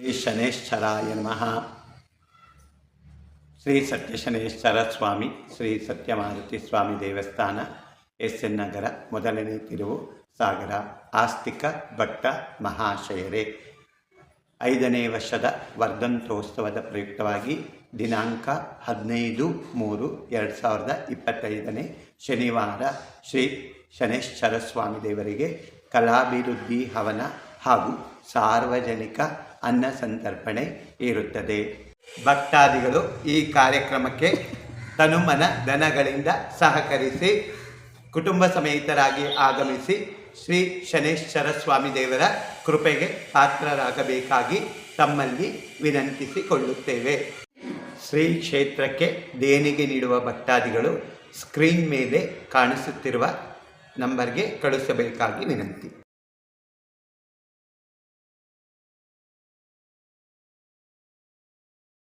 ಶ್ರೀ ಶನೇಶ್ವರಾಯ ನಮಃ. ಶ್ರೀ ಸತ್ಯಶನೇಶ್ವರ ಸ್ವಾಮಿ, ಶ್ರೀ ಸತ್ಯಮಾರುತಿ ಸ್ವಾಮಿ ದೇವಸ್ಥಾನ S N ನಗರ, ಮೊದಲನೇ ತಿರುವು, ಸಾಗರ, ಆಸ್ತಿಕ ಭಟ್ಟ ಮಹಾಶಯರೇ. ಐದನೇ ವರ್ಷದ ವರ್ಧಂತೋತ್ಸವದ ಪ್ರಯುಕ್ತವಾಗಿ ದಿನಾಂಕ ಹದಿನೈದು ಮೂರು ಎರಡು ಸಾವಿರದ ಇಪ್ಪತ್ತೈದನೇ ಶನಿವಾರ ಶ್ರೀ ಶನೇಶ್ವರ ಸ್ವಾಮಿ ದೇವರಿಗೆ ಕಲಾಭಿವೃದ್ಧಿ ಹವನ ಹಾಗೂ ಸಾರ್ವಜನಿಕ ಅನ್ನ ಸಂತರ್ಪಣೆ ಇರುತ್ತದೆ. ಭಕ್ತಾದಿಗಳು ಈ ಕಾರ್ಯಕ್ರಮಕ್ಕೆ ತನುಮನ ದನಗಳಿಂದ ಸಹಕರಿಸಿ, ಕುಟುಂಬ ಸಮೇತರಾಗಿ ಆಗಮಿಸಿ ಶ್ರೀ ಶನೇಶ್ವರ ಸ್ವಾಮಿ ದೇವರ ಕೃಪೆಗೆ ಪಾತ್ರರಾಗಬೇಕಾಗಿ ತಮ್ಮಲ್ಲಿ ವಿನಂತಿಸಿಕೊಳ್ಳುತ್ತೇವೆ. ಶ್ರೀ ಕ್ಷೇತ್ರಕ್ಕೆ ದೇಣಿಗೆ ನೀಡುವ ಭಕ್ತಾದಿಗಳು ಸ್ಕ್ರೀನ್ ಮೇಲೆ ಕಾಣಿಸುತ್ತಿರುವ ನಂಬರ್ಗೆ ಕಳುಹಿಸಬೇಕಾಗಿ ವಿನಂತಿ.